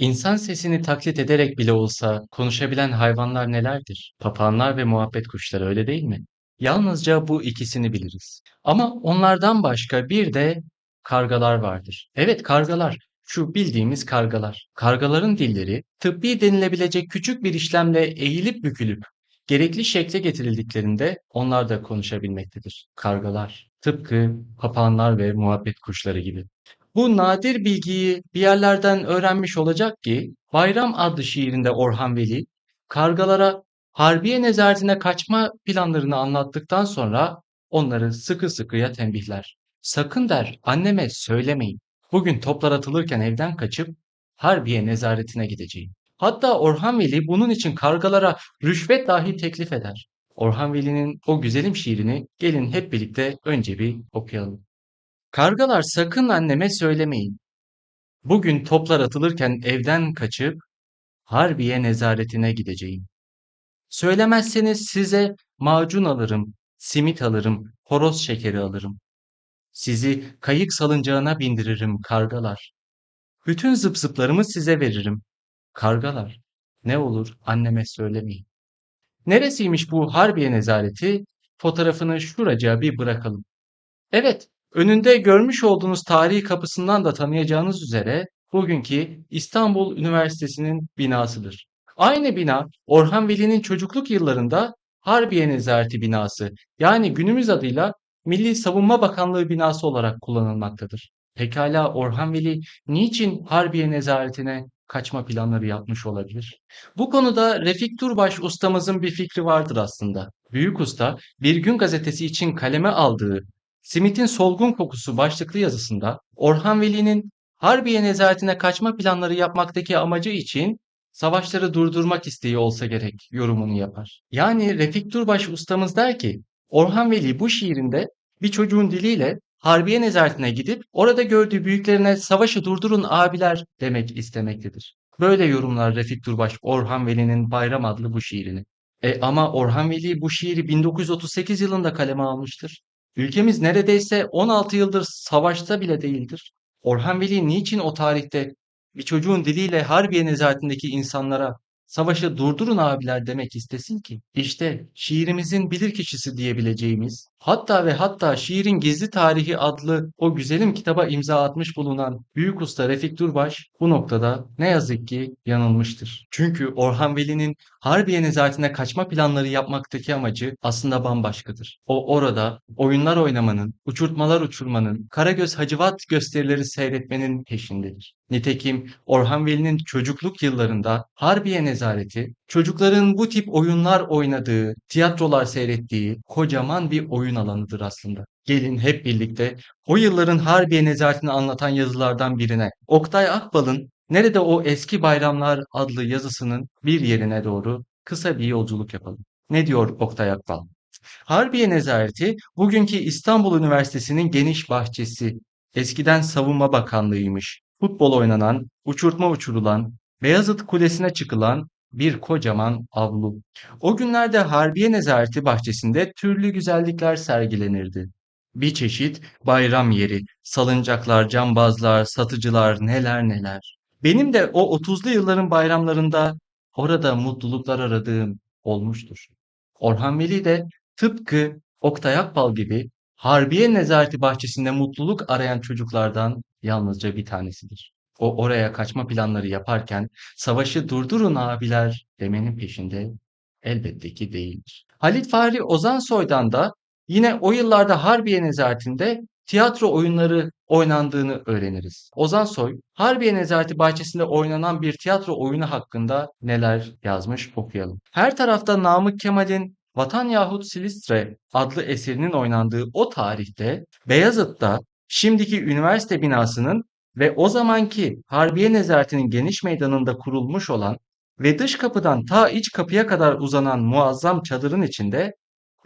İnsan sesini taklit ederek bile olsa konuşabilen hayvanlar nelerdir? Papağanlar ve muhabbet kuşları öyle değil mi? Yalnızca bu ikisini biliriz. Ama onlardan başka bir de kargalar vardır. Evet kargalar. Şu bildiğimiz kargalar. Kargaların dilleri tıbbi denilebilecek küçük bir işlemle eğilip bükülüp gerekli şekle getirildiklerinde onlar da konuşabilmektedir. Kargalar. Tıpkı papağanlar ve muhabbet kuşları gibi. Bu nadir bilgiyi bir yerlerden öğrenmiş olacak ki Bayram adlı şiirinde Orhan Veli kargalara Harbiye nezaretine kaçma planlarını anlattıktan sonra onları sıkı sıkıya tembihler. Sakın der anneme söylemeyin. Bugün toplar atılırken evden kaçıp Harbiye nezaretine gideceğim. Hatta Orhan Veli bunun için kargalara rüşvet dahi teklif eder. Orhan Veli'nin o güzelim şiirini gelin hep birlikte önce bir okuyalım. Kargalar sakın anneme söylemeyin. Bugün toplar atılırken evden kaçıp Harbiye nezaretine gideceğim. Söylemezseniz size macun alırım, simit alırım, horoz şekeri alırım. Sizi kayık salıncağına bindiririm kargalar. Bütün zıp zıplarımı size veririm. Kargalar, ne olur anneme söylemeyin. Neresiymiş bu Harbiye nezareti? Fotoğrafını şuracığa bir bırakalım. Evet, önünde görmüş olduğunuz tarihi kapısından da tanıyacağınız üzere bugünkü İstanbul Üniversitesi'nin binasıdır. Aynı bina Orhan Veli'nin çocukluk yıllarında Harbiye Nezareti binası yani günümüz adıyla Milli Savunma Bakanlığı binası olarak kullanılmaktadır. Pekala Orhan Veli niçin Harbiye Nezaretine kaçma planları yapmış olabilir? Bu konuda Refik Turbaş ustamızın bir fikri vardır aslında. Büyük usta Bir Gün gazetesi için kaleme aldığı Simit'in Solgun Kokusu başlıklı yazısında Orhan Veli'nin Harbiye nezaretine kaçma planları yapmaktaki amacı için savaşları durdurmak isteği olsa gerek yorumunu yapar. Yani Refik Turbaş ustamız der ki Orhan Veli bu şiirinde bir çocuğun diliyle Harbiye nezaretine gidip orada gördüğü büyüklerine savaşı durdurun abiler demek istemektedir. Böyle yorumlar Refik Turbaş Orhan Veli'nin Bayram adlı bu şiirini. E ama Orhan Veli bu şiiri 1938 yılında kaleme almıştır. Ülkemiz neredeyse 16 yıldır savaşta bile değildir. Orhan Veli niçin o tarihte bir çocuğun diliyle Harbiye nezaretindeki insanlara savaşı durdurun abiler demek istesin ki? İşte şiirimizin bilirkişisi diyebileceğimiz, hatta ve hatta şiirin gizli tarihi adlı o güzelim kitaba imza atmış bulunan büyük usta Refik Durbaş bu noktada ne yazık ki yanılmıştır. Çünkü Orhan Veli'nin Harbiye nezaretine kaçma planları yapmaktaki amacı aslında bambaşkadır. O orada oyunlar oynamanın, uçurtmalar uçurmanın, Karagöz Hacivat gösterileri seyretmenin peşindedir. Nitekim Orhan Veli'nin çocukluk yıllarında Harbiye nezareti, çocukların bu tip oyunlar oynadığı, tiyatrolar seyrettiği kocaman bir oyun alanıdır aslında. Gelin hep birlikte o yılların Harbiye nezaretini anlatan yazılardan birine, Oktay Akbal'ın Nerede o eski bayramlar adlı yazısının bir yerine doğru kısa bir yolculuk yapalım. Ne diyor Oktay Akbal? Harbiye Nezareti bugünkü İstanbul Üniversitesi'nin geniş bahçesi. Eskiden Savunma Bakanlığıymış. Futbol oynanan, uçurtma uçurulan, Beyazıt Kulesi'ne çıkılan bir kocaman avlu. O günlerde Harbiye Nezareti bahçesinde türlü güzellikler sergilenirdi. Bir çeşit bayram yeri, salıncaklar, cambazlar, satıcılar, neler neler. Benim de o 30'lu yılların bayramlarında orada mutluluklar aradığım olmuştur. Orhan Veli de tıpkı Oktay Akbal gibi Harbiye Nezareti bahçesinde mutluluk arayan çocuklardan yalnızca bir tanesidir. O oraya kaçma planları yaparken savaşı durdurun abiler demenin peşinde elbette ki değildir. Halit Fahri Ozansoy'dan da yine o yıllarda Harbiye Nezaretinde tiyatro oyunları oynandığını öğreniriz. Ozan Soy, Harbiye Nezareti bahçesinde oynanan bir tiyatro oyunu hakkında neler yazmış okuyalım. Her tarafta Namık Kemal'in Vatan yahut Silistre adlı eserinin oynandığı o tarihte Beyazıt'ta şimdiki üniversite binasının ve o zamanki Harbiye Nezaretinin geniş meydanında kurulmuş olan ve dış kapıdan ta iç kapıya kadar uzanan muazzam çadırın içinde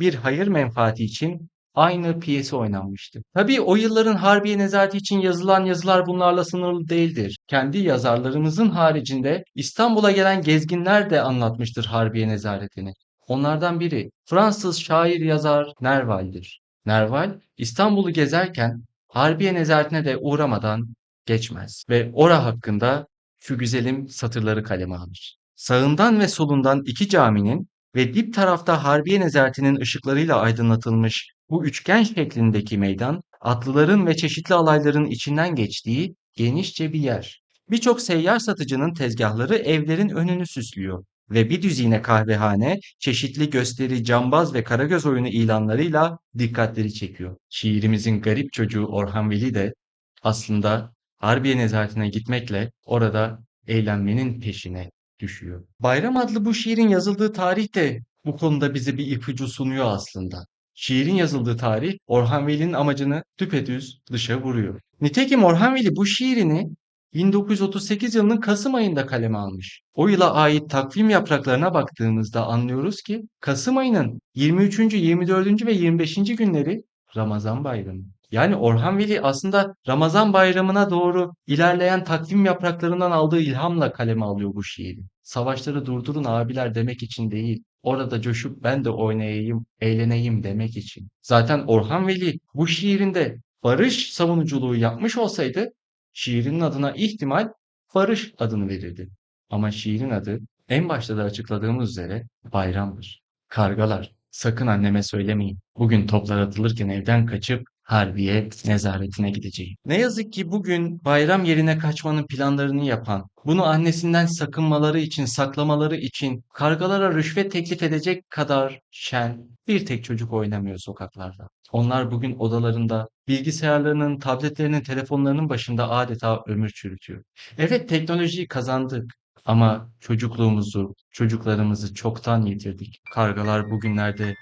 bir hayır menfaati için aynı piyesi oynanmıştı. Tabii o yılların Harbiye Nezareti için yazılan yazılar bunlarla sınırlı değildir. Kendi yazarlarımızın haricinde İstanbul'a gelen gezginler de anlatmıştır Harbiye Nezaretini. Onlardan biri Fransız şair yazar Nerval'dir. Nerval İstanbul'u gezerken Harbiye Nezaretine de uğramadan geçmez ve ora hakkında şu güzelim satırları kaleme alır. Sağından ve solundan iki caminin ve dip tarafta Harbiye nezaretinin ışıklarıyla aydınlatılmış bu üçgen şeklindeki meydan, atlıların ve çeşitli alayların içinden geçtiği genişçe bir yer. Birçok seyyar satıcının tezgahları evlerin önünü süslüyor ve bir düzine kahvehane, çeşitli gösteri, cambaz ve karagöz oyunu ilanlarıyla dikkatleri çekiyor. Şiirimizin garip çocuğu Orhan Veli de aslında Harbiye nezaretine gitmekle orada eğlenmenin peşine düşüyor. Bayram adlı bu şiirin yazıldığı tarih de bu konuda bize bir ipucu sunuyor aslında. Şiirin yazıldığı tarih Orhan Veli'nin amacını düpedüz dışa vuruyor. Nitekim Orhan Veli bu şiirini 1938 yılının Kasım ayında kaleme almış. O yıla ait takvim yapraklarına baktığımızda anlıyoruz ki Kasım ayının 23., 24. ve 25. günleri Ramazan bayramı. Yani Orhan Veli aslında Ramazan bayramına doğru ilerleyen takvim yapraklarından aldığı ilhamla kaleme alıyor bu şiiri. Savaşları durdurun abiler demek için değil. Orada coşup ben de oynayayım, eğleneyim demek için. Zaten Orhan Veli bu şiirinde barış savunuculuğu yapmış olsaydı şiirinin adına ihtimal barış adını verirdi. Ama şiirin adı en başta da açıkladığımız üzere bayramdır. Kargalar, sakın anneme söylemeyin. Bugün toplar atılırken evden kaçıp Harbiye nezaretine gideceğim. Ne yazık ki bugün bayram yerine kaçmanın planlarını yapan, bunu annesinden sakınmaları için, saklamaları için kargalara rüşvet teklif edecek kadar şen bir tek çocuk oynamıyor sokaklarda. Onlar bugün odalarında bilgisayarlarının, tabletlerinin, telefonlarının başında adeta ömür çürütüyor. Evet teknolojiyi kazandık ama çocukluğumuzu, çocuklarımızı çoktan yitirdik. Kargalar bugünlerde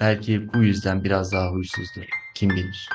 belki bu yüzden biraz daha huysuzdur. Kim bilir?